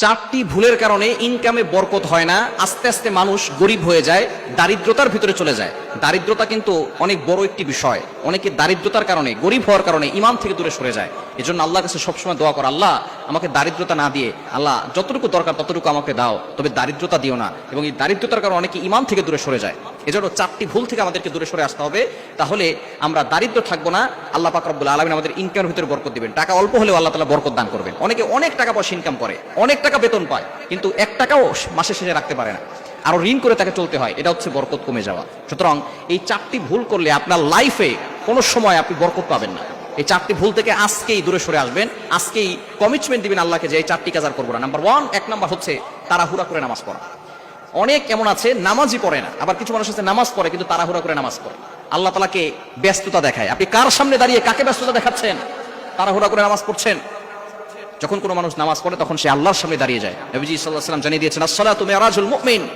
চারটি ভুলের কারণে ইনকামে বরকত হয় না, আস্তে আস্তে মানুষ গরিব হয়ে যায়, দারিদ্রতার ভিতরে চলে যায়। দারিদ্রতা কিন্তু অনেক বড় একটি বিষয়। অনেকে দারিদ্রতার কারণে, গরিব হওয়ার কারণে ইমাম থেকে দূরে সরে যায়। এজন্য আল্লাহর কাছে সবসময় দোয়া কর, আল্লাহ আমাকে দারিদ্রতা না দিয়ে, আল্লাহ যতটুকু দরকার ততটুকু আমাকে দাও, তবে দারিদ্রতা দিও না। এবং এই দারিদ্রতার কারণে অনেকে ইমান থেকে দূরে সরে যায়। এজন্য চারটি ভুল থেকে আমাদেরকে দূরে সরে আসতে হবে। তাহলে আমরা দারিদ্র থাকব না, আল্লাহ পাক রব্বুল আলমিন আমাদের ইনকামের ভিতরে বরকত দিবেন। টাকা অল্প হলেও আল্লাহ তালা বরকত দান করবেন। অনেকে অনেক টাকা পয়সা ইনকাম করে, অনেক টাকা বেতন পায়, কিন্তু এক টাকাও মাসে শেষে রাখতে পারে না। আরও ঋণ করে তাকে চলতে হয়। এটা হচ্ছে বরকত কমে যাওয়া। সুতরাং এই চারটি ভুল করলে আপনার লাইফে কোনো সময় আপনি বরকত পাবেন না। এই চারটি ভুল থেকে আজকেই দূরে সরে আসবেন। আজকেই কমিটমেন্ট দিবেন আল্লাহকে যে এই চারটি কাজ আর করব না। নাম্বার ওয়ান এক নাম্বার হচ্ছে তাড়াহুড়া করে নামাজ পড়া। অনেক এমন আছে, নামাজই পড়ে না। আবার কিছু মানুষ আছে, নামাজ পড়ে, কিন্তু তাড়াহুড়া করে নামাজ পড়ে। আল্লাহ তালাকে ব্যস্ততা দেখায়। আপনি কার সামনে দাঁড়িয়ে কাকে ব্যস্ততা দেখাচ্ছেন? তাড়াহুড়া করে নামাজ পড়ছেন? যখন কোনো মানুষ নামাজ পড়ে, তখন সে আল্লাহর সামনে দাঁড়িয়ে যায়। নবীজি সাল্লাহ সাল্লাম জানিয়ে দিয়েছেন আসসালাহ তুমি মেরাজুল মুমিন।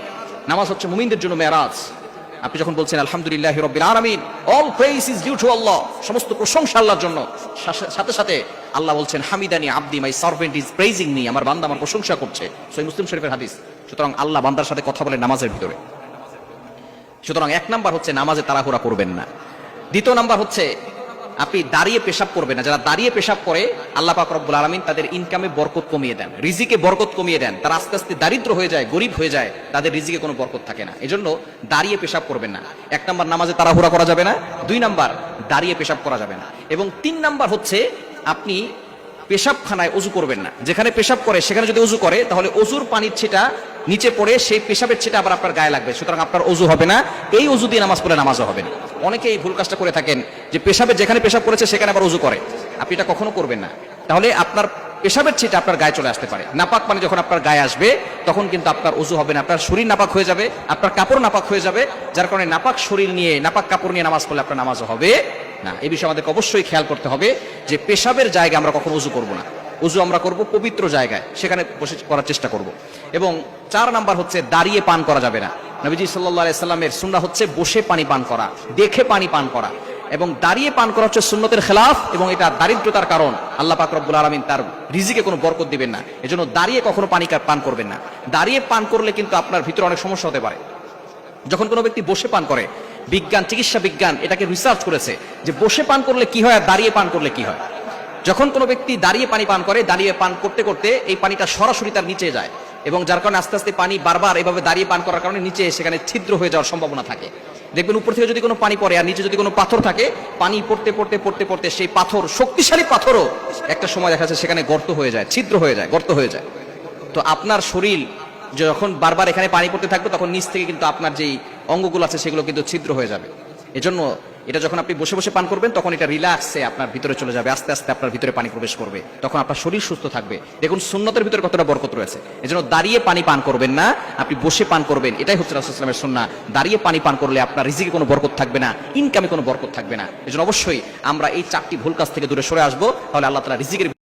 নামাজ হচ্ছে মুমিনদের জন্য মেরাজ। আপনি যখন বলছেন, আলহামদুলিল্লাহ রব্বিল আলামিন all praise is due to Allah সমস্ত প্রশংসা আল্লাহর জন্য। সাথে সাথে আল্লাহ বলছেন, হামিদানি আব্দি my servant is praising me আমার বান্দা আমার প্রশংসা করছে। সই মুসলিম শরীফের হাদিস। সুতরাং আল্লাহ বান্দার সাথে কথা বলে নামাজের ভিতরে। সুতরাং এক নাম্বার হচ্ছে, নামাজে তাড়াহুড়া করবেন না। দ্বিতীয় নাম্বার হচ্ছে আপনি দাঁড়িয়ে পেশাব করবেন না। যারা দাঁড়িয়ে পেশাব করে, আল্লাহ পাক রব্বুল আলমিন তাদের ইনকামে বরকত কমিয়ে দেন। রিজিকে বরকত কমিয়ে দেন। তারা আস্তে আস্তে দারিদ্র হয়ে যায়, গরিব হয়ে যায়, তাদের রিজিকে কোনো বরকত থাকে না। এজন্য দাঁড়িয়ে পেশাব করবেন না। এক নাম্বার নামাজে তারা তাড়াহুড়া করা যাবে না। দুই নাম্বার, দাঁড়িয়ে পেশাব করা যাবে না। এবং তিন নাম্বার হচ্ছে, আপনি পেশাবখানায় অজু করবেন না। যেখানে পেশাব করে, সেখানে যদি অজু করে, তাহলে অজুর পানির ছিটা নিচে পড়ে সেই পেশাবের ছিটা আবার আপনার গায়ে লাগবে। সুতরাং আপনার অজু হবে না। এই অজু দিয়ে নামাজ পড়ে নামাজও হবে না। অনেকে এই ভুল কাজটা করে থাকেন যে পেশাবের যেখানে পেশাব করেছে সেখানে আবার অজু করে। আপনি এটা কখনো করবেন না। তাহলে আপনার পেশাবের ছিটা আপনার গায়ে চলে আসতে পারে। নাপাক পানি যখন আপনার গায়ে আসবে, তখন কিন্তু আপনার অজু হবে না। আপনার শরীর নাপাক হয়ে যাবে, আপনার কাপড় নাপাক হয়ে যাবে, যার কারণে নাপাক শরীর নিয়ে, নাপাক কাপড় নিয়ে নামাজ পড়লে আপনার নামাজও হবে না। এই বিষয়ে আমাদেরকে অবশ্যই খেয়াল করতে হবে যে পেশাবের জায়গায় আমরা কখনো উজু করব না। উজু আমরা করব পবিত্র জায়গায়, সেখানে বসে করার চেষ্টা করব। এবং চার নাম্বার হচ্ছে দাঁড়িয়ে পান করা যাবে না। নবীজি সাল্লাহ সাল্লামের সুন্না হচ্ছে বসে পানি পান করা, দেখে পানি পান করা। এবং দাঁড়িয়ে পান করা হচ্ছে সুন্নতের খেলাফ এবং এটা দারিদ্রতার কারণ। আল্লাহ পাক রব্বুল আলমিন তার রিজিকে কোনো বরকত দিবেন না। এজন্য দাঁড়িয়ে কখনো পানি পান করবেন না। দাঁড়িয়ে পান করলে কিন্তু আপনার ভিতরে অনেক সমস্যা হতে পারে। যখন কোনো ব্যক্তি বসে পান করে, বিজ্ঞান, চিকিৎসা বিজ্ঞান এটাকে রিসার্চ করেছে যে বসে পান করলে কি হয় আর দাঁড়িয়ে পান করলে কি হয়? যখন কোনো ব্যক্তি দাঁড়িয়ে পানি পান করে, দাঁড়িয়ে পান করতে করতে এই পানিটা সরাসরি তার নিচে যায় এবং যার কারণে আস্তে আস্তে পানি বারবার এভাবে দাঁড়িয়ে পান করার কারণে নিচে সেখানে ছিদ্র হয়ে যাওয়ার সম্ভাবনা থাকে। দেখবেন উপর থেকে যদি কোনো পানি পড়ে আর নিচে যদি কোনো পাথর থাকে, পানি পড়তে পড়তে পড়তে পড়তে সেই পাথর, শক্তিশালী পাথরও একটা সময় দেখা যাচ্ছে সেখানে গর্ত হয়ে যায়, ছিদ্র হয়ে যায়, গর্ত হয়ে যায়। তো আপনার শরীর যখন বারবার এখানে পানি পড়তে থাকবে, তখন নিচ থেকে কিন্তু আপনার যেই অঙ্গগুলো আছে সেগুলো কিন্তু ছিদ্র হয়ে যাবে। এজন্য এটা যখন আপনি বসে বসে পান করবেন, তখন এটা রিল্যাক্সে আপনার ভিতরে চলে যাবে, আস্তে আস্তে আপনার ভিতরে পানি প্রবেশ করবে। তখন আপনার শরীর সুস্থ থাকবে। দেখুন, সুন্নতের ভিতরে কতটা বরকত রয়েছে। এজন্য দাঁড়িয়ে পানি পান করবেন না, আপনি বসে পান করবেন। এটাই হচ্ছে রাসুলামের সুন্না। দাঁড়িয়ে পানি পান করলে আপনার রিজিকে কোনো বরকত থাকবে না ইনকামে কোনো বরকত থাকবে না। এজন্য অবশ্যই আমরা এই চারটি ভুল কাজ থেকে দূরে সরে আসব, তাহলে আল্লাহ তালা রিজিকের